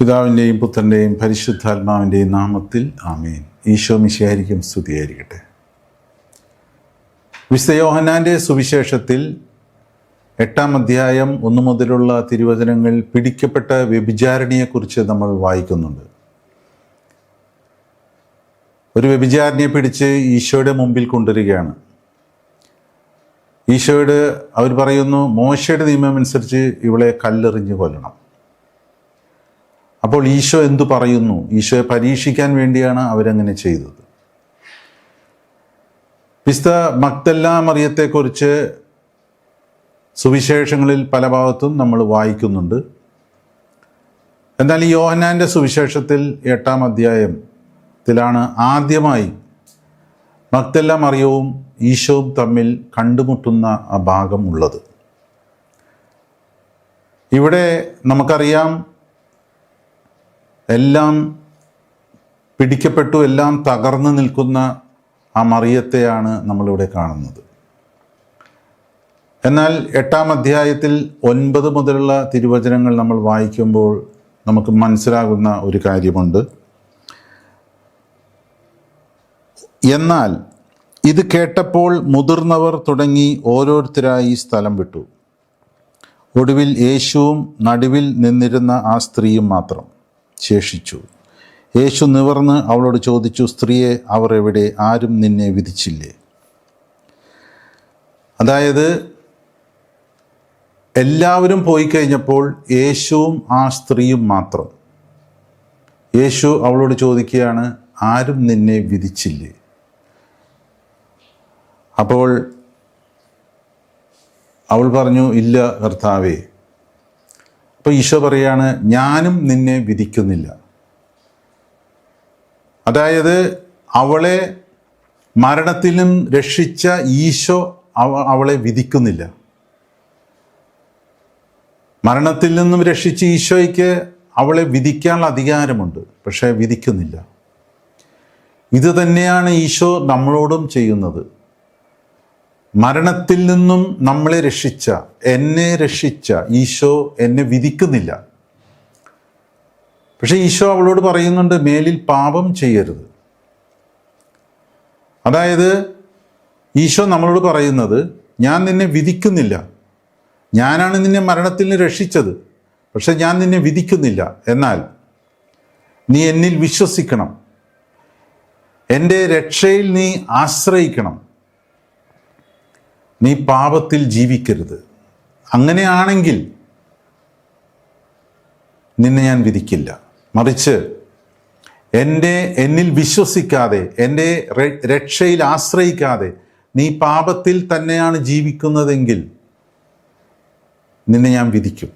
പിതാവിന്റെയും പുത്രന്റെയും പരിശുദ്ധാത്മാവിന്റെയും നാമത്തിൽ ആമേൻ. ഈശോ മിശിയായിരിക്കും സ്തുതിയായിരിക്കട്ടെ. വിശുദ്ധ യോഹന്നാന്റെ സുവിശേഷത്തിൽ എട്ടാം അധ്യായം ഒന്നു മുതലുള്ള തിരുവചനങ്ങൾ പിടിക്കപ്പെട്ട വ്യഭിചാരണിയെക്കുറിച്ച് നമ്മൾ വായിക്കുന്നുണ്ട്. ഒരു വ്യഭിചാരണിയെ പിടിച്ച് ഈശോയുടെ മുമ്പിൽ കൊണ്ടുവരികയാണ്. ഈശോയുടെ അവർ പറയുന്നു മോശയുടെ നിയമം അനുസരിച്ച് ഇവളെ കല്ലെറിഞ്ഞു കൊല്ലണം. അപ്പോൾ ഈശോ എന്തു പറയുന്നു? ഈശോയെ പരീക്ഷിക്കാൻ വേണ്ടിയാണ് അവരങ്ങനെ ചെയ്തത്. വിസ്ത മക്തല്ല മറിയത്തെക്കുറിച്ച് സുവിശേഷങ്ങളിൽ പല ഭാഗത്തും നമ്മൾ വായിക്കുന്നുണ്ട്. എന്നാൽ ഈ യോഹനാന്റെ സുവിശേഷത്തിൽ എട്ടാം അധ്യായത്തിലാണ് ആദ്യമായി മക്തല്ല മറിയവും ഈശോവും തമ്മിൽ കണ്ടുമുട്ടുന്ന ആ ഭാഗം ഉള്ളത്. ഇവിടെ നമുക്കറിയാം എല്ലാം പിടിക്കപ്പെട്ടു എല്ലാം തകർന്നു നിൽക്കുന്ന ആ മറിയത്തെയാണ് നമ്മളിവിടെ കാണുന്നത്. എന്നാൽ എട്ടാം അധ്യായത്തിൽ ഒൻപത് മുതലുള്ള തിരുവചനങ്ങൾ നമ്മൾ വായിക്കുമ്പോൾ നമുക്ക് മനസ്സിലാകുന്ന ഒരു കാര്യമുണ്ട്. എന്നാൽ ഇത് കേട്ടപ്പോൾ മുതിർന്നവർ തുടങ്ങി ഓരോരുത്തരായി സ്ഥലം വിട്ടു. ഒടുവിൽ യേശുവും നടുവിൽ നിന്നിരുന്ന ആ സ്ത്രീയും മാത്രം. ശേഷിച്ചു. യേശു നിവർന്ന് അവളോട് ചോദിച്ചു സ്ത്രീയെ അവർ എവിടെ? ആരും നിന്നെ വിധിച്ചില്ലേ? അതായത് എല്ലാവരും പോയി കഴിഞ്ഞപ്പോൾ യേശുവും ആ സ്ത്രീയും മാത്രം. യേശു അവളോട് ചോദിക്കുകയാണ് ആരും നിന്നെ വിധിച്ചില്ലേ? അപ്പോൾ അവൾ പറഞ്ഞു ഇല്ല കർത്താവേ അപ്പോൾ ഈശോ പറയാണ് ഞാനും നിന്നെ വിധിക്കുന്നില്ല. അതായത് അവളെ മരണത്തിലും രക്ഷിച്ച ഈശോ അവളെ വിധിക്കുന്നില്ല. മരണത്തിൽ നിന്നും രക്ഷിച്ച ഈശോയ്ക്ക് അവളെ വിധിക്കാനുള്ള അധികാരമുണ്ട് പക്ഷേ വിധിക്കുന്നില്ല. ഇത് തന്നെയാണ് ഈശോ നമ്മളോടും ചെയ്യുന്നത്. മരണത്തിൽ നിന്നും നമ്മളെ രക്ഷിച്ച എന്നെ രക്ഷിച്ച ഈശോ എന്നെ വിധിക്കുന്നില്ല. പക്ഷെ ഈശോ അവളോട് പറയുന്നുണ്ട് മേലിൽ പാപം ചെയ്യരുത്. അതായത് ഈശോ നമ്മളോട് പറയുന്നത് ഞാൻ നിന്നെ വിധിക്കുന്നില്ല. ഞാനാണ് നിന്നെ മരണത്തിൽ നിന്ന് രക്ഷിച്ചത്. പക്ഷെ ഞാൻ നിന്നെ വിധിക്കുന്നില്ല. എന്നാൽ നീ എന്നിൽ വിശ്വസിക്കണം. എന്റെ രക്ഷയിൽ നീ ആശ്രയിക്കണം. നീ പാപത്തിൽ ജീവിക്കരുത്. അങ്ങനെയാണെങ്കിൽ നിന്നെ ഞാൻ വിധിക്കില്ല. മറിച്ച് എന്റെ എന്നിൽ വിശ്വസിക്കാതെ എന്റെ രക്ഷയിൽ ആശ്രയിക്കാതെ നീ പാപത്തിൽ തന്നെയാണ് ജീവിക്കുന്നതെങ്കിൽ നിന്നെ ഞാൻ വിധിക്കും.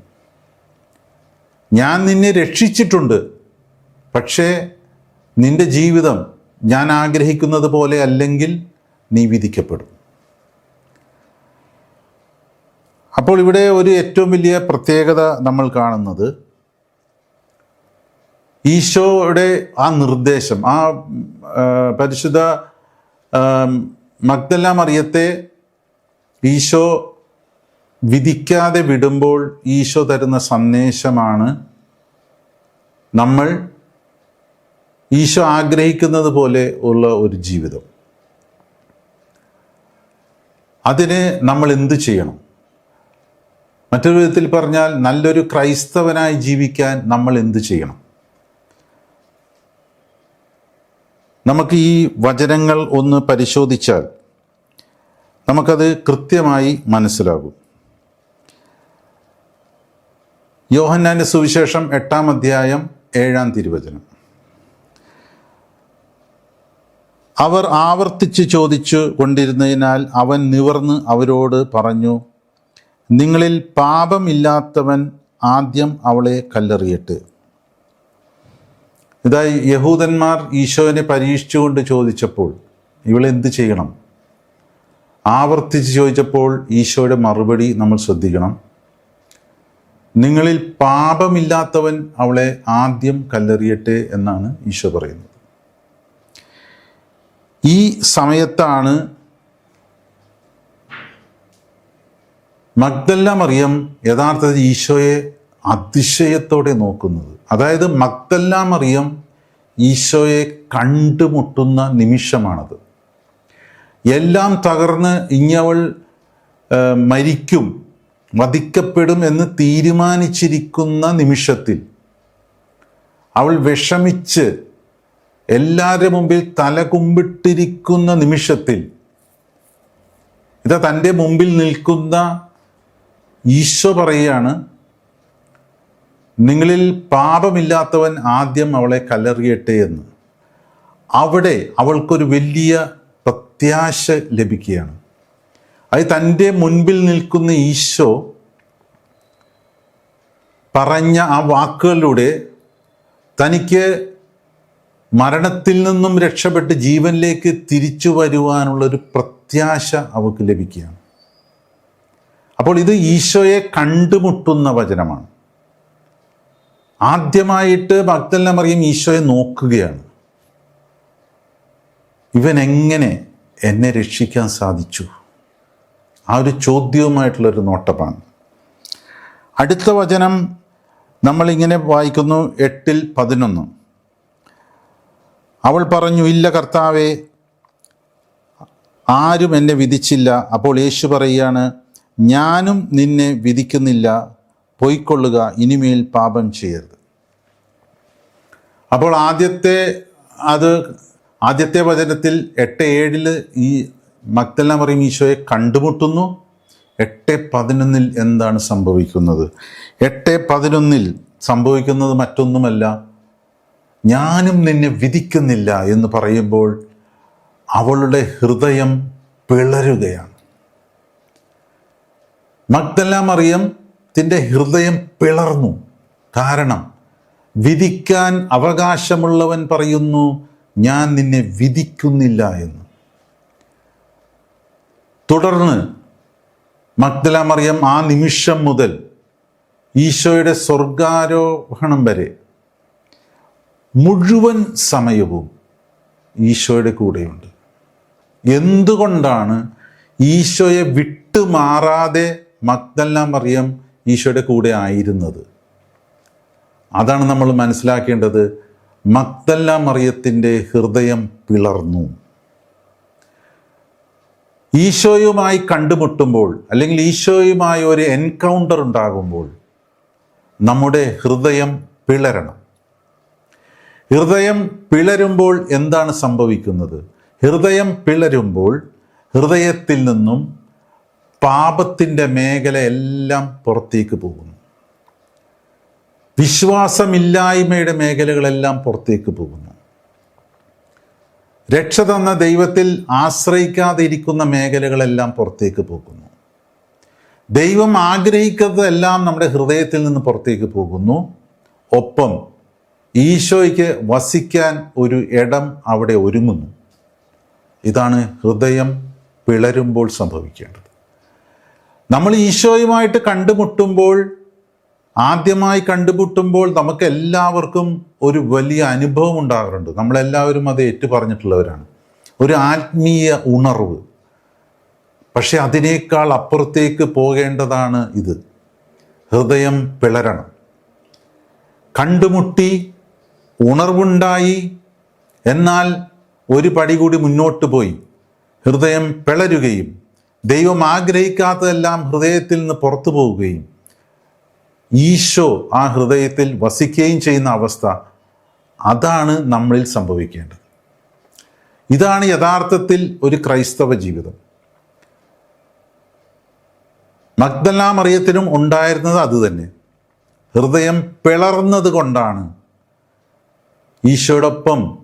ഞാൻ നിന്നെ രക്ഷിച്ചിട്ടുണ്ട്. പക്ഷേ നിന്റെ ജീവിതം ഞാൻ ആഗ്രഹിക്കുന്നത് പോലെ അല്ലെങ്കിൽ നീ വിധിക്കപ്പെടും. അപ്പോൾ ഇവിടെ ഒരു ഏറ്റവും വലിയ പ്രത്യേകത നമ്മൾ കാണുന്നത് ഈശോയുടെ ആ നിർദ്ദേശം ആ പരിശുദ്ധ മഗ്ദല്ല മറിയത്തെ ഈശോ വിധിക്കാതെ വിടുമ്പോൾ ഈശോ തരുന്ന സന്ദേശമാണ് നമ്മൾ ഈശോ ആഗ്രഹിക്കുന്നത് പോലെ ഉള്ള ഒരു ജീവിതം. അതിന് നമ്മൾ എന്ത് ചെയ്യണം? മറ്റൊരു വിധത്തിൽ പറഞ്ഞാൽ നല്ലൊരു ക്രൈസ്തവനായി ജീവിക്കാൻ നമ്മൾ എന്ത് ചെയ്യണം? നമുക്ക് ഈ വചനങ്ങൾ ഒന്ന് പരിശോധിച്ചാൽ നമുക്കത് കൃത്യമായി മനസ്സിലാകും. യോഹന്നാന്റെ സുവിശേഷം എട്ടാം അധ്യായം ഏഴാം തിരുവചനം. അവർ ആവർത്തിച്ച് ചോദിച്ചു കൊണ്ടിരുന്നതിനാൽ അവൻ നിവർന്ന് അവരോട് പറഞ്ഞു നിങ്ങളിൽ പാപമില്ലാത്തവൻ ആദ്യം അവളെ കല്ലെറിയട്ടെ. ഇതായി യഹൂദന്മാർ ഈശോനെ പരീക്ഷിച്ചുകൊണ്ട് ചോദിച്ചപ്പോൾ ഇവളെന്ത് ചെയ്യണം? ആവർത്തിച്ച് ചോദിച്ചപ്പോൾ ഈശോയുടെ മറുപടി നമ്മൾ ശ്രദ്ധിക്കണം. നിങ്ങളിൽ പാപമില്ലാത്തവൻ അവളെ ആദ്യം കല്ലെറിയട്ടെ എന്നാണ് ഈശോ പറയുന്നത്. ഈ സമയത്താണ് മഗ്ദല്ല മറിയം യഥാർത്ഥത്തിൽ ഈശോയെ അതിശയത്തോടെ നോക്കുന്നത്. അതായത് മഗ്ദല്ല മറിയം ഈശോയെ കണ്ടുമുട്ടുന്ന നിമിഷമാണത്. എല്ലാം തകർന്ന് ഇങ്ങവൾ മരിക്കും വധിക്കപ്പെടും എന്ന് തീരുമാനിച്ചിരിക്കുന്ന നിമിഷത്തിൽ അവൾ വിഷമിച്ച് എല്ലാവരുടെ മുമ്പിൽ തലകുമ്പിട്ടിരിക്കുന്ന നിമിഷത്തിൽ ഇത് തന്റെ മുമ്പിൽ നിൽക്കുന്ന ഈശോ പറയുകയാണ് നിങ്ങളിൽ പാപമില്ലാത്തവൻ ആദ്യം അവളെ കല്ലെറിയട്ടെ എന്ന്. അവിടെ അവൾക്കൊരു വലിയ പ്രത്യാശ ലഭിക്കുകയാണ്. അത് തന്റെ മുൻപിൽ നിൽക്കുന്ന ഈശോ പറഞ്ഞ ആ വാക്കുകളിലൂടെ തനിക്ക് മരണത്തിൽ നിന്നും രക്ഷപ്പെട്ട് ജീവനിലേക്ക് തിരിച്ചു വരുവാനുള്ളൊരു പ്രത്യാശ അവൾക്ക് ലഭിക്കുകയാണ്. അപ്പോൾ ഇത് ഈശോയെ കണ്ടുമുട്ടുന്ന വചനമാണ്. ആദ്യമായിട്ട് ഭക്തല്ല മറിയം ഈശോയെ നോക്കുകയാണ്. ഇവൻ എങ്ങനെ എന്നെ രക്ഷിക്കാൻ സാധിച്ചു? ആ ഒരു ചോദ്യവുമായിട്ടുള്ളൊരു നോട്ടമാണ് അടുത്ത വചനം നമ്മളിങ്ങനെ വായിക്കുന്നു എട്ടിൽ പതിനൊന്ന്. അവൾ പറഞ്ഞു ഇല്ല കർത്താവെ ആരും എന്നെ വിധിച്ചില്ല. അപ്പോൾ യേശു പറയുകയാണ് ഞാനും നിന്നെ വിധിക്കുന്നില്ല. പോയിക്കൊള്ളുക ഇനിമേൽ പാപം ചെയ്യരുത്. അപ്പോൾ ആദ്യത്തെ അത് ആദ്യത്തെ വചനത്തിൽ എട്ട് ഏഴിൽ ഈ മക്തല്ല പറയും ഈശോയെ കണ്ടുമുട്ടുന്നു. എട്ട് പതിനൊന്നിൽ എന്താണ് സംഭവിക്കുന്നത്? എട്ട് പതിനൊന്നിൽ സംഭവിക്കുന്നത് മറ്റൊന്നുമല്ല. ഞാനും നിന്നെ വിധിക്കുന്നില്ല എന്ന് പറയുമ്പോൾ അവളുടെ ഹൃദയം പിളരുകയാണ്. മഗ്ദല മറിയം തിന്റെ ഹൃദയം പിളർന്നു. കാരണം വിധിക്കാൻ അവകാശമുള്ളവൻ പറയുന്നു ഞാൻ നിന്നെ വിധിക്കുന്നില്ല എന്ന്. തുടർന്ന് മഗ്ദല മറിയം ആ നിമിഷം മുതൽ ഈശോയുടെ സ്വർഗാരോഹണം വരെ മുഴുവൻ സമയവും ഈശോയുടെ കൂടെയുണ്ട്. എന്തുകൊണ്ടാണ് ഈശോയെ വിട്ടുമാറാതെ മഗ്ദല്ല മറിയം ഈശോയുടെ കൂടെ ആയിരുന്നത്. അതാണ് നമ്മൾ മനസ്സിലാക്കേണ്ടത്. മക്തല്ല മറിയത്തിന്റെ ഹൃദയം പിളർന്നു. ഈശോയുമായി കണ്ടുമുട്ടുമ്പോൾ അല്ലെങ്കിൽ ഈശോയുമായി ഒരു എൻകൗണ്ടർ ഉണ്ടാകുമ്പോൾ നമ്മുടെ ഹൃദയം പിളരണം. ഹൃദയം പിളരുമ്പോൾ എന്താണ് സംഭവിക്കുന്നത്? ഹൃദയം പിളരുമ്പോൾ ഹൃദയത്തിൽ നിന്നും പാപത്തിന്റെ മേഖല എല്ലാം പുറത്തേക്ക് പോകുന്നു. വിശ്വാസമില്ലായ്മയുടെ മേഖലകളെല്ലാം പുറത്തേക്ക് പോകുന്നു. രക്ഷ തന്ന ദൈവത്തിൽ ആശ്രയിക്കാതെ ഇരിക്കുന്ന മേഖലകളെല്ലാം പുറത്തേക്ക് പോകുന്നു. ദൈവം ആഗ്രഹിക്കുന്നതെല്ലാം നമ്മുടെ ഹൃദയത്തിൽ നിന്ന് പുറത്തേക്ക് പോകുന്നു. ഒപ്പം ഈശോയ്ക്ക് വസിക്കാൻ ഒരു ഇടം അവിടെ ഒരുങ്ങുന്നു. ഇതാണ് ഹൃദയം പിളരുമ്പോൾ സംഭവിക്കേണ്ടത്. നമ്മൾ ഈശോയുമായിട്ട് കണ്ടുമുട്ടുമ്പോൾ ആദ്യമായി കണ്ടുമുട്ടുമ്പോൾ നമുക്ക് എല്ലാവർക്കും ഒരു വലിയ അനുഭവം ഉണ്ടാകാറുണ്ട്. നമ്മളെല്ലാവരും അത് ഏറ്റു പറഞ്ഞിട്ടുള്ളവരാണ് ഒരു ആത്മീയ ഉണർവ്. പക്ഷെ അതിനേക്കാൾ അപ്പുറത്തേക്ക് പോകേണ്ടതാണ് ഇത്. ഹൃദയം പിളരണം. കണ്ടുമുട്ടി ഉണർവുണ്ടായി എന്നാൽ ഒരു പടി കൂടി മുന്നോട്ട് പോയി. ഹൃദയം പിളരുകയും ദൈവം ആഗ്രഹിക്കാത്തതെല്ലാം ഹൃദയത്തിൽ നിന്ന് പുറത്തു പോവുകയും ഈശോ ആ ഹൃദയത്തിൽ വസിക്കുകയും ചെയ്യുന്ന അവസ്ഥ അതാണ് നമ്മളിൽ സംഭവിക്കേണ്ടത്. ഇതാണ് യഥാർത്ഥത്തിൽ ഒരു ക്രൈസ്തവ ജീവിതം. മഗ്ദല അറിയത്തിനും ഉണ്ടായിരുന്നത് അതുതന്നെ ഹൃദയം പിളർന്നത് കൊണ്ടാണ് ഈശോയോടൊപ്പം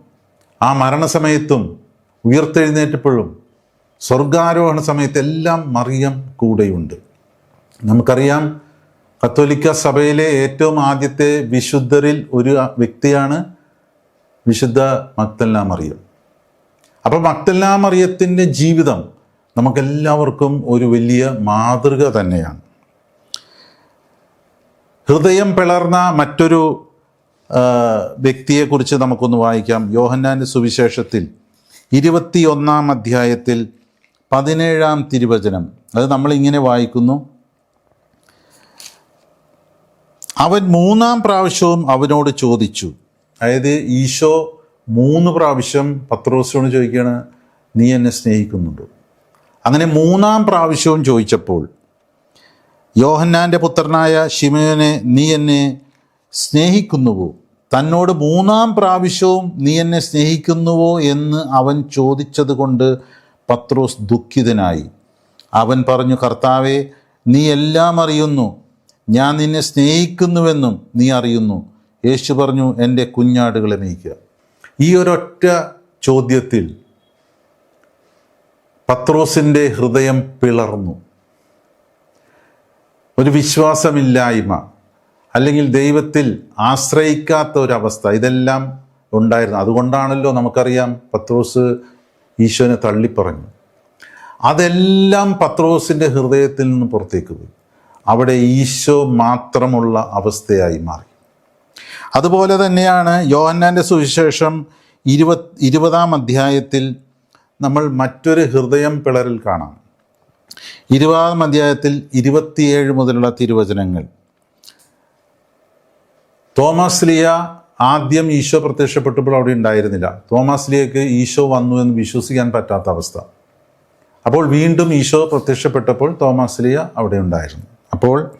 ആ മരണസമയത്തും ഉയർത്തെഴുന്നേറ്റപ്പോഴും സ്വർഗാരോഹണ സമയത്ത് എല്ലാം മറിയം കൂടെയുണ്ട്. നമുക്കറിയാം കത്തോലിക്ക സഭയിലെ ഏറ്റവും ആദ്യത്തെ വിശുദ്ധരിൽ ഒരു വ്യക്തിയാണ് വിശുദ്ധ മക്തല്ല മറിയം. അപ്പോൾ മക്തല്ല മറിയത്തിന്റെ ജീവിതം നമുക്കെല്ലാവർക്കും ഒരു വലിയ മാതൃക തന്നെയാണ്. ഹൃദയം പിളർന്ന മറ്റൊരു വ്യക്തിയെക്കുറിച്ച് നമുക്കൊന്ന് വായിക്കാം. യോഹന്നാന്റെ സുവിശേഷത്തിൽ ഇരുപത്തിയൊന്നാം അധ്യായത്തിൽ പതിനേഴാം തിരുവചനം. അത് നമ്മളിങ്ങനെ വായിക്കുന്നു. അവൻ മൂന്നാം പ്രാവശ്യവും അവനോട് ചോദിച്ചു. അതായത് ഈശോ മൂന്ന് പ്രാവശ്യം പത്രോസിനോട് ചോദിക്കുകയാണ് നീ എന്നെ സ്നേഹിക്കുന്നുണ്ടോ? അങ്ങനെ മൂന്നാം പ്രാവശ്യവും ചോദിച്ചപ്പോൾ യോഹന്നാന്റെ പുത്രനായ ശിമയോനെ നീ എന്നെ സ്നേഹിക്കുന്നുവോ? തന്നോട് മൂന്നാം പ്രാവശ്യവും നീ എന്നെ സ്നേഹിക്കുന്നുവോ? എന്ന് അവൻ ചോദിച്ചത് കൊണ്ട് പത്രോസ് ദുഃഖിതനായി. അവൻ പറഞ്ഞു കർത്താവെ നീ എല്ലാം അറിയുന്നു. ഞാൻ നിന്നെ സ്നേഹിക്കുന്നുവെന്നും നീ അറിയുന്നു. യേശു പറഞ്ഞു എന്റെ കുഞ്ഞാടുകളെ മേയ്ക്കുക. ഈ ഒരൊറ്റ ചോദ്യത്തിൽ പത്രോസിന്റെ ഹൃദയം പിളർന്നു. ഒരു വിശ്വാസമില്ലായ്മ അല്ലെങ്കിൽ ദൈവത്തിൽ ആശ്രയിക്കാത്ത ഒരവസ്ഥ ഇതെല്ലാം ഉണ്ടായിരുന്നു. അതുകൊണ്ടാണല്ലോ നമുക്കറിയാം പത്രോസ് ഈശോനെ തള്ളിപ്പറഞ്ഞു. അതെല്ലാം പത്രോസിന്റെ ഹൃദയത്തിൽ നിന്ന് പുറത്തേക്ക് പോയി. അവിടെ ഈശോ മാത്രമുള്ള അവസ്ഥയായി മാറി. അതുപോലെ തന്നെയാണ് യോഹന്നാന്റെ സുവിശേഷം ഇരുപത് ഇരുപതാം അധ്യായത്തിൽ നമ്മൾ മറ്റൊരു ഹൃദയം പിളരിൽ കാണാം. ഇരുപതാം അധ്യായത്തിൽ ഇരുപത്തിയേഴ് മുതലുള്ള തിരുവചനങ്ങൾ. തോമസ് ലിയ ആദ്യം ഈശോ പ്രത്യക്ഷപ്പെട്ടപ്പോൾ അവിടെ ഉണ്ടായിരുന്നില്ല. തോമസ് ലിയക്ക് ഈശോ വന്നു എന്ന് വിശ്വസിക്കാൻ പറ്റാത്ത അവസ്ഥ. അപ്പോൾ വീണ്ടും ഈശോ പ്രത്യക്ഷപ്പെട്ടപ്പോൾ തോമസ് ലിയ അവിടെ ഉണ്ടായിരുന്നു. അപ്പോൾ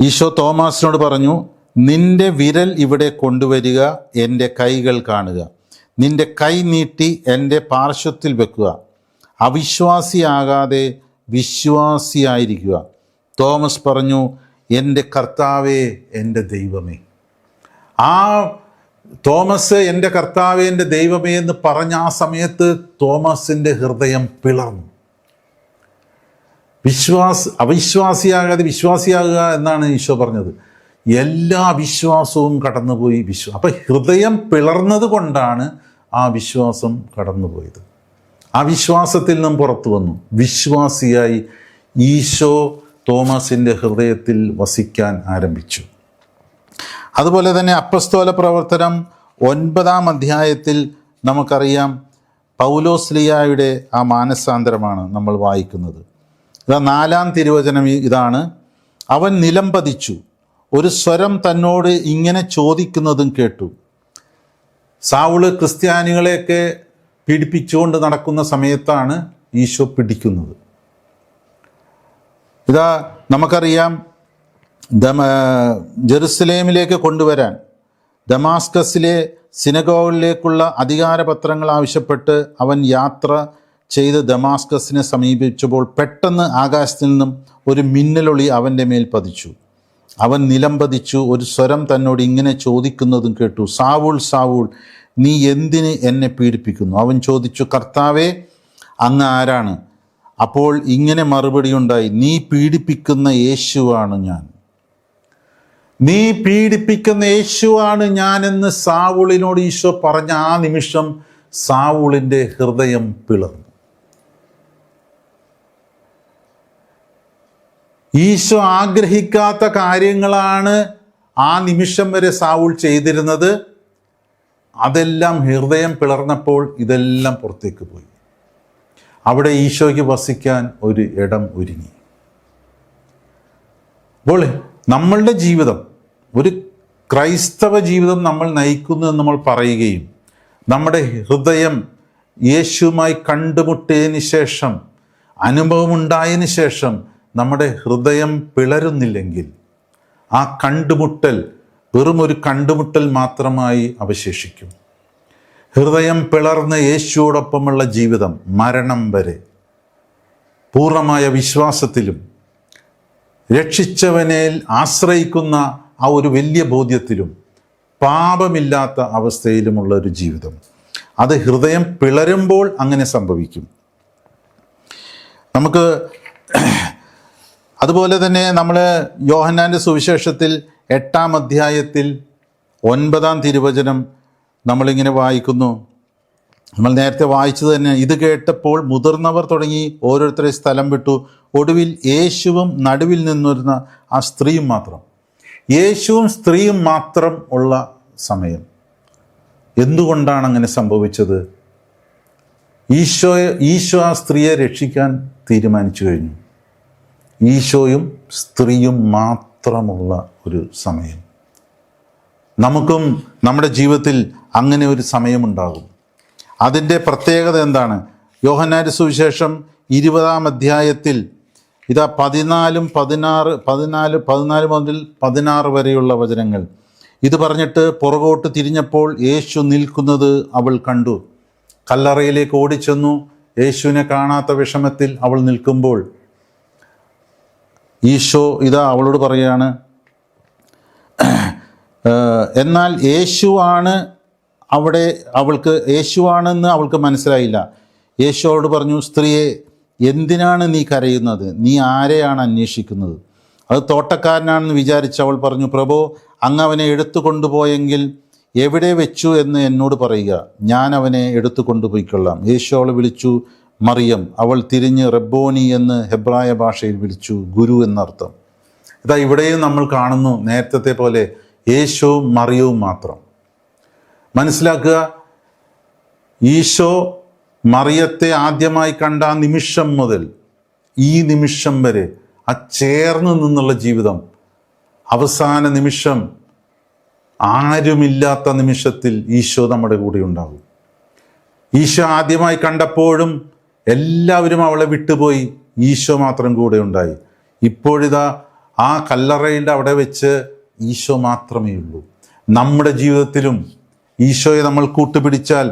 ഈശോ തോമാസിനോട് പറഞ്ഞു നിന്റെ വിരൽ ഇവിടെ കൊണ്ടുവരിക എന്റെ കൈകൾ കാണുക. നിന്റെ കൈ നീട്ടി എന്റെ പാർശ്വത്തിൽ വെക്കുക. അവിശ്വാസിയാകാതെ വിശ്വാസിയായിരിക്കുക. തോമസ് പറഞ്ഞു എന്റെ കർത്താവേ എന്റെ ദൈവമേ. ആ തോമസ് എന്റെ കർത്താവേ എന്റെ ദൈവമേ എന്ന് പറഞ്ഞ ആ സമയത്ത് തോമസിന്റെ ഹൃദയം പിളർന്നു. വിശ്വാസ് അവിശ്വാസിയാകാതെ വിശ്വാസിയാകുക എന്നാണ് ഈശോ പറഞ്ഞത്. എല്ലാ വിശ്വാസവും കടന്നുപോയി വിശ്വ അപ്പം ഹൃദയം പിളർന്നത് കൊണ്ടാണ് ആ വിശ്വാസം കടന്നുപോയത്. ആ വിശ്വാസത്തിൽ നിന്നും പുറത്തു വന്നു. വിശ്വാസിയായി ഈശോ തോമസിന്റെ ഹൃദയത്തിൽ വസിക്കാൻ ആരംഭിച്ചു. അതുപോലെ തന്നെ അപ്പസ്തോല പ്രവർത്തനം ഒൻപതാം അധ്യായത്തിൽ നമുക്കറിയാം പൗലോസ്ലിയായുടെ ആ മാനസാന്തരമാണ് നമ്മൾ വായിക്കുന്നത്. ഇതാ നാലാം തിരുവചനം ഇതാണ്. അവൻ നിലം പതിച്ചു. ഒരു സ്വരം തന്നോട് ഇങ്ങനെ ചോദിക്കുന്നതും കേട്ടു. സാവുൾ ക്രിസ്ത്യാനികളെയൊക്കെ പീഡിപ്പിച്ചുകൊണ്ട് നടക്കുന്ന സമയത്താണ് ഈശോ പിടിക്കുന്നത്. ഇതാ നമുക്കറിയാം ദമ ജെറുസലേമിലേക്ക് കൊണ്ടുവരാൻ ദമാസ്കസിലെ സിനഗോഗിലേക്കുള്ള അധികാരപത്രങ്ങൾ ആവശ്യപ്പെട്ട് അവൻ യാത്ര ചെയ്ത് ദമാസ്കസിനെ സമീപിച്ചപ്പോൾ പെട്ടെന്ന് ആകാശത്തിൽ നിന്നും ഒരു മിന്നലൊളി അവന്റെ മേൽ പതിച്ചു. അവൻ നിലംപതിച്ചു ഒരു സ്വരം തന്നോട് ഇങ്ങനെ ചോദിക്കുന്നതും കേട്ടു സാവൂൾ സാവൂൾ നീ എന്തിന് എന്നെ പീഡിപ്പിക്കുന്നു? അവൻ ചോദിച്ചു കർത്താവേ അങ്ങ് ആരാണ്? അപ്പോൾ ഇങ്ങനെ മറുപടി ഉണ്ടായി നീ പീഡിപ്പിക്കുന്ന യേശുവാണ് ഞാൻ. നീ പീഡിപ്പിക്കുന്ന യേശുവാണ് ഞാനെന്ന് സാവൂളിനോട് ഈശോ പറഞ്ഞ ആ നിമിഷം സാവൂളിന്റെ ഹൃദയം പിളർന്നു. ഈശോ ആഗ്രഹിക്കാത്ത കാര്യങ്ങളാണ് ആ നിമിഷം വരെ സാവൂൾ ചെയ്തിരുന്നത്. അതെല്ലാം ഹൃദയം പിളർന്നപ്പോൾ ഇതെല്ലാം പുറത്തേക്ക് പോയി. അവിടെ ഈശോയ്ക്ക് വസിക്കാൻ ഒരു ഇടം ഒരുങ്ങി. അപ്പോൾ നമ്മളുടെ ജീവിതം ഒരു ക്രൈസ്തവ ജീവിതം നമ്മൾ നയിക്കുന്നു എന്ന് നമ്മൾ പറയുകയും നമ്മുടെ ഹൃദയം യേശുവുമായി കണ്ടുമുട്ടിയതിന് ശേഷം അനുഭവമുണ്ടായതിന് ശേഷം നമ്മുടെ ഹൃദയം പിളരുന്നില്ലെങ്കിൽ ആ കണ്ടുമുട്ടൽ വെറും ഒരു കണ്ടുമുട്ടൽ മാത്രമായി അവശേഷിക്കും. ഹൃദയം പിളർന്ന യേശുവോടൊപ്പമുള്ള ജീവിതം മരണം വരെ പൂർണമായ വിശ്വാസത്തിലും രക്ഷിച്ചവനെ ആശ്രയിക്കുന്ന ആ ഒരു വലിയ ബോധ്യത്തിലും പാപമില്ലാത്ത അവസ്ഥയിലുമുള്ള ഒരു ജീവിതം. അത് ഹൃദയം പിളരുമ്പോൾ അങ്ങനെ സംഭവിക്കും. നമുക്ക് അതുപോലെ തന്നെ നമ്മൾ യോഹന്നാന്റെ സുവിശേഷത്തിൽ എട്ടാം അധ്യായത്തിൽ ഒൻപതാം തിരുവചനം നമ്മളിങ്ങനെ വായിക്കുന്നു. നമ്മൾ നേരത്തെ വായിച്ചത് തന്നെ ഇത് കേട്ടപ്പോൾ മുതിർന്നവർ തുടങ്ങി ഓരോരുത്തരെ സ്ഥലം വിട്ടു. ഒടുവിൽ യേശുവും നടുവിൽ നിന്നിരുന്ന ആ സ്ത്രീയും മാത്രം. യേശുവും സ്ത്രീയും മാത്രം ഉള്ള സമയം. എന്തുകൊണ്ടാണ് അങ്ങനെ സംഭവിച്ചത്? ഈശോയെ ഈശോ ആ സ്ത്രീയെ രക്ഷിക്കാൻ തീരുമാനിച്ചു കഴിഞ്ഞു. ഈശോയും സ്ത്രീയും മാത്രമുള്ള ഒരു സമയം. നമുക്കും നമ്മുടെ ജീവിതത്തിൽ അങ്ങനെ ഒരു സമയമുണ്ടാകും. അതിന്റെ പ്രത്യേകത എന്താണ്? യോഹനാരി സുവിശേഷം ഇരുപതാം അധ്യായത്തിൽ ഇതാ പതിനാലും പതിനാറ് പതിനാല് പതിനാല് മുതൽ പതിനാറ് വരെയുള്ള വചനങ്ങൾ. ഇത് പറഞ്ഞിട്ട് പുറകോട്ട് തിരിഞ്ഞപ്പോൾ യേശു നിൽക്കുന്നത് അവൾ കണ്ടു. കല്ലറയിലേക്ക് ഓടിച്ചെന്നു. യേശുവിനെ കാണാത്ത വിഷമത്തിൽ അവൾ നിൽക്കുമ്പോൾ ഈശോ ഇതാ അവളോട് പറയുകയാണ് എന്നാൽ യേശുവാണ് അവിടെ അവൾക്ക് യേശുവാണെന്ന് അവൾക്ക് മനസ്സിലായില്ല. യേശു അവളോട് പറഞ്ഞു സ്ത്രീയെ എന്തിനാണ് നീ കരയുന്നത്? നീ ആരെയാണ് അന്വേഷിക്കുന്നത്? അത് തോട്ടക്കാരനാണെന്ന് വിചാരിച്ച് അവൾ പറഞ്ഞു പ്രഭോ അങ്ങ് അവനെ എടുത്തു കൊണ്ടുപോയെങ്കിൽ എവിടെ വെച്ചു എന്ന് എന്നോട് പറയുക. ഞാൻ അവനെ എടുത്തു കൊണ്ടുപോയിക്കൊള്ളാം. യേശു അവൾ വിളിച്ചു മറിയം. അവൾ തിരിഞ്ഞ് റബ്ബോനി എന്ന് ഹെബ്രായ ഭാഷയിൽ വിളിച്ചു ഗുരു എന്നർത്ഥം. ഇതാ ഇവിടെയും നമ്മൾ കാണുന്നു നേരത്തെ പോലെ യേശുവും മറിയവും മാത്രം. മനസ്സിലാക്കുക. ഈശോ മറിയത്തെ ആദ്യമായി കണ്ട ആ നിമിഷം മുതൽ ഈ നിമിഷം വരെ ആ ചേർന്ന് നിന്നുള്ള ജീവിതം അവസാന നിമിഷം ആരുമില്ലാത്ത നിമിഷത്തിൽ ഈശോ നമ്മുടെ കൂടെ ഉണ്ടാകും. ഈശോ ആദ്യമായി കണ്ടപ്പോഴും എല്ലാവരും അവളെ വിട്ടുപോയി. ഈശോ മാത്രം കൂടെ ഉണ്ടായി. ഇപ്പോഴിതാ ആ കല്ലറയുടെ അവിടെ വെച്ച് ഈശോ മാത്രമേ ഉള്ളൂ നമ്മുടെ ജീവിതത്തിലും ഈശോയെ നമ്മൾ കൂട്ടുപിടിച്ചാൽ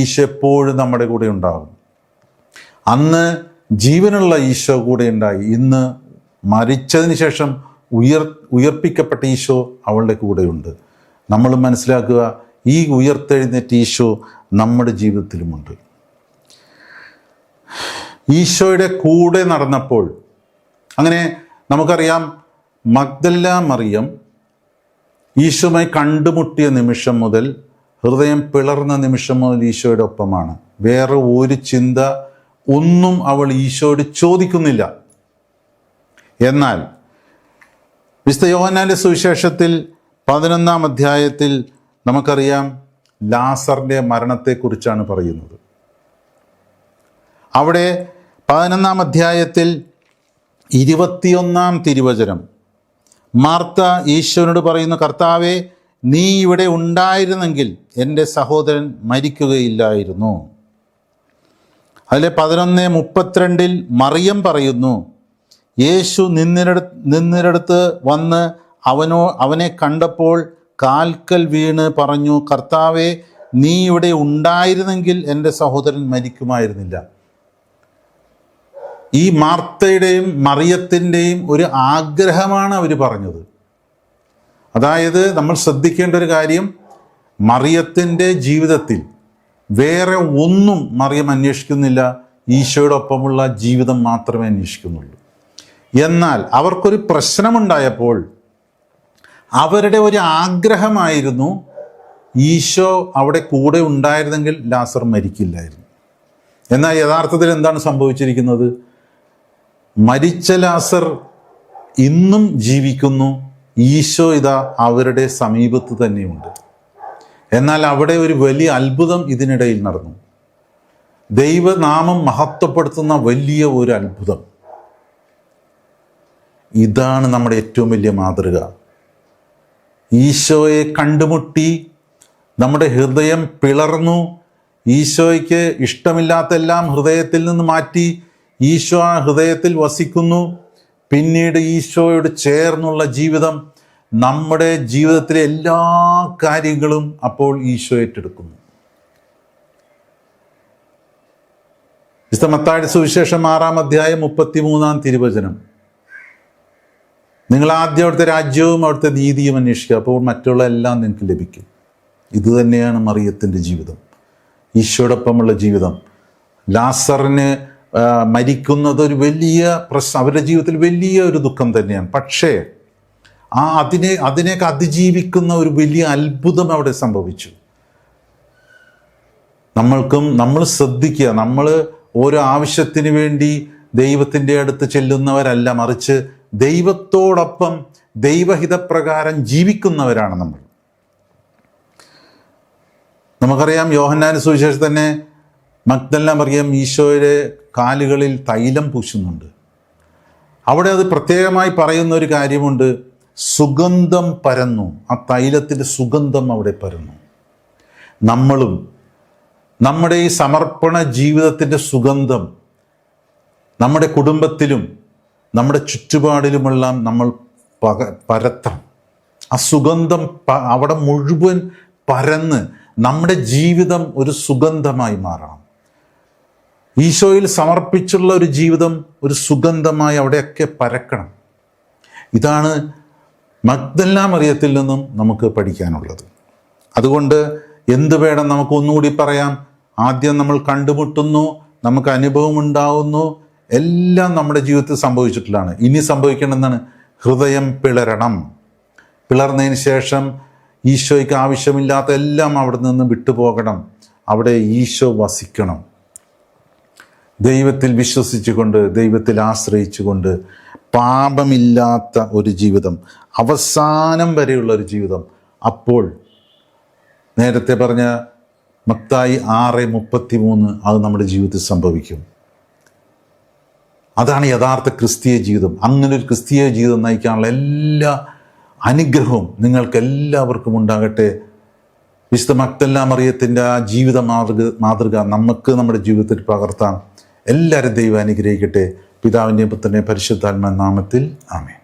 ഈശോ എപ്പോഴും നമ്മുടെ കൂടെ ഉണ്ടാകും. അന്ന് ജീവനുള്ള ഈശോ കൂടെ ഉണ്ടായി. ഇന്ന് മരിച്ചതിന് ശേഷം ഉയർ ഉയർപ്പിക്കപ്പെട്ട ഈശോ അവളുടെ കൂടെയുണ്ട് നമ്മൾ മനസ്സിലാക്കുക ഈ ഉയർത്തെഴുന്നേറ്റ ഈശോ നമ്മുടെ ജീവിതത്തിലുമുണ്ട്. ഈശോയുടെ കൂടെ നടന്നപ്പോൾ അങ്ങനെ നമുക്കറിയാം മഗ്ദല്ല മറിയം ഈശോയുമായി കണ്ടുമുട്ടിയ നിമിഷം മുതൽ ഹൃദയം പിളർന്ന നിമിഷം മുതൽ ഈശോയുടെ ഒപ്പമാണ്. വേറെ ഒരു ചിന്ത ഒന്നും അവൾ ഈശോയോട് ചോദിക്കുന്നില്ല. എന്നാൽ വിശുദ്ധ യോഹന്നാന്റെ സുവിശേഷത്തിൽ പതിനൊന്നാം അധ്യായത്തിൽ നമുക്കറിയാം ലാസറിന്റെ മരണത്തെക്കുറിച്ചാണ് പറയുന്നത്. അവിടെ പതിനൊന്നാം അധ്യായത്തിൽ ഇരുപത്തിയൊന്നാം തിരുവചനം മാർത്ത ഈശോനോട് പറയുന്നു കർത്താവെ നീ ഇവിടെ ഉണ്ടായിരുന്നെങ്കിൽ എന്റെ സഹോദരൻ മരിക്കുകയില്ലായിരുന്നു. അതിലെ പതിനൊന്ന് മുപ്പത്തിരണ്ടിൽ മറിയം പറയുന്നു യേശു നിന്നിട നിന്നിടത്ത് വന്ന് അവനോ അവനെ കണ്ടപ്പോൾ കാൽക്കൽ വീണ് പറഞ്ഞു കർത്താവെ നീ ഇവിടെ ഉണ്ടായിരുന്നെങ്കിൽ എന്റെ സഹോദരൻ മരിക്കുമായിരുന്നില്ല. ഈ മാർത്തയുടെയും മറിയത്തിന്റെയും ഒരു ആഗ്രഹമാണ് അവർ പറഞ്ഞത്. അതായത് നമ്മൾ ശ്രദ്ധിക്കേണ്ട ഒരു കാര്യം മറിയത്തിന്റെ ജീവിതത്തിൽ വേറെ ഒന്നും മറിയം അന്വേഷിക്കുന്നില്ല ഈശോയോടൊപ്പമുള്ള ജീവിതം മാത്രമേ അന്വേഷിക്കുന്നുള്ളൂ. എന്നാൽ അവർക്കൊരു പ്രശ്നമുണ്ടായപ്പോൾ അവരുടെ ഒരു ആഗ്രഹമായിരുന്നു ഈശോ അവിടെ കൂടെ ഉണ്ടായിരുന്നെങ്കിൽ ലാസർ മരിക്കില്ലായിരുന്നു. എന്നാൽ യഥാർത്ഥത്തിൽ എന്താണ് സംഭവിച്ചിരിക്കുന്നത്? മരിച്ച ലാസർ ഇന്നും ജീവിക്കുന്നു. ഈശോ ഇതാ അവരുടെ സമീപത്ത് തന്നെയുണ്ട്. എന്നാൽ അവിടെ ഒരു വലിയ അത്ഭുതം ഇതിനിടയിൽ നടന്നു. ദൈവനാമം മഹത്വപ്പെടുത്തുന്ന വലിയ ഒരു അത്ഭുതം. ഇതാണ് നമ്മുടെ ഏറ്റവും വലിയ മാതൃക. ഈശോയെ കണ്ടുമുട്ടി നമ്മുടെ ഹൃദയം പിളർന്നു. ഈശോയ്ക്ക് ഇഷ്ടമില്ലാത്തെല്ലാം ഹൃദയത്തിൽ നിന്ന് മാറ്റി ഈശോ ആ ഹൃദയത്തിൽ വസിക്കുന്നു. പിന്നീട് ഈശോയോട് ചേർന്നുള്ള ജീവിതം നമ്മുടെ ജീവിതത്തിലെ എല്ലാ കാര്യങ്ങളും അപ്പോൾ ഈശോ ഏറ്റെടുക്കുന്നു. വിശുദ്ധമത്തായുടെ സുവിശേഷം ആറാം അധ്യായം മുപ്പത്തിമൂന്നാം തിരുവചനം. നിങ്ങൾ ആദ്യം അവിടുത്തെ രാജ്യവും അവിടുത്തെ നീതിയും അന്വേഷിക്കുക അപ്പോൾ മറ്റുള്ള എല്ലാം നിങ്ങൾക്ക് ലഭിക്കും. ഇത് തന്നെയാണ് മറിയത്തിന്റെ ജീവിതം. ഈശോടൊപ്പമുള്ള ജീവിതം. ലാസറിന് മരിക്കുന്നത് ഒരു വലിയ പ്രശ്നം അവരുടെ ജീവിതത്തിൽ വലിയ ഒരു ദുഃഖം തന്നെയാണ്. പക്ഷേ ആ അതിനെ അതിനെയൊക്കെ അതിജീവിക്കുന്ന ഒരു വലിയ അത്ഭുതം അവിടെ സംഭവിച്ചു. നമ്മൾക്കും നമ്മൾ ശ്രദ്ധിക്കുക നമ്മൾ ഓരോ ആവശ്യത്തിന് വേണ്ടി ദൈവത്തിന്റെ അടുത്ത് ചെല്ലുന്നവരല്ല മറിച്ച് ദൈവത്തോടൊപ്പം ദൈവഹിതപ്രകാരം ജീവിക്കുന്നവരാണ് നമ്മൾ. നമുക്കറിയാം യോഹന്നാൻ സുവിശേഷം തന്നെ മഗ്ദല്ല മറിയം ഈശോയുടെ കാലുകളിൽ തൈലം പൂശുന്നുണ്ട്. അവിടെ അത് പ്രത്യേകമായി പറയുന്ന ഒരു കാര്യമുണ്ട്. സുഗന്ധം പരന്നു. ആ തൈലത്തിന്റെ സുഗന്ധം അവിടെ പരന്നു. നമ്മളും നമ്മുടെ ഈ സമർപ്പണ ജീവിതത്തിന്റെ സുഗന്ധം നമ്മുടെ കുടുംബത്തിലും നമ്മുടെ ചുറ്റുപാടിലുമെല്ലാം നമ്മൾ പക പരത്തണം. ആ സുഗന്ധം അവിടെ മുഴുവൻ പരന്ന് നമ്മുടെ ജീവിതം ഒരു സുഗന്ധമായി മാറണം. ഈശോയിൽ സമർപ്പിച്ചുള്ള ഒരു ജീവിതം ഒരു സുഗന്ധമായി അവിടെയൊക്കെ പരക്കണം. ഇതാണ് മക്തെല്ലാം മറിയത്തിൽ നിന്നും നമുക്ക് പഠിക്കാനുള്ളത്. അതുകൊണ്ട് എന്ത് വേണം നമുക്ക് ഒന്നുകൂടി പറയാം. ആദ്യം നമ്മൾ കണ്ടുമുട്ടുന്നു നമുക്ക് അനുഭവം ഉണ്ടാവുന്നു എല്ലാം നമ്മുടെ ജീവിതത്തിൽ സംഭവിച്ചിട്ടുള്ളതാണ്. ഇനി സംഭവിക്കണമെന്നാണ് ഹൃദയം പിളരണം. പിളർന്നതിന് ശേഷം ഈശോയ്ക്ക് ആവശ്യമില്ലാത്ത എല്ലാം അവിടെ നിന്ന് വിട്ടുപോകണം. അവിടെ ഈശോ വസിക്കണം. ദൈവത്തിൽ വിശ്വസിച്ചുകൊണ്ട് ദൈവത്തിൽ ആശ്രയിച്ചുകൊണ്ട് പാപമില്ലാത്ത ഒരു ജീവിതം അവസാനം വരെയുള്ള ഒരു ജീവിതം. അപ്പോൾ നേരത്തെ പറഞ്ഞ മത്തായി ആറ് മുപ്പത്തി മൂന്ന് അത് നമ്മുടെ ജീവിതത്തിൽ സംഭവിക്കും. അതാണ് യഥാർത്ഥ ക്രിസ്തീയ ജീവിതം. അങ്ങനെ ഒരു ക്രിസ്തീയ ജീവിതം നയിക്കാനുള്ള എല്ലാ അനുഗ്രഹവും നിങ്ങൾക്ക് എല്ലാവർക്കും ഉണ്ടാകട്ടെ. വിശുദ്ധ മക്തല്ല മറിയത്തിന്റെ ആ ജീവിത മാതൃക മാതൃക നമുക്ക് നമ്മുടെ ജീവിതത്തിൽ പകർത്താം. എല്ലാവരും ദൈവം അനുഗ്രഹിക്കട്ടെ. പിതാവിന്റെയും പുത്രന്റെയും പരിശുദ്ധാത്മ നാമത്തിൽ ആമേ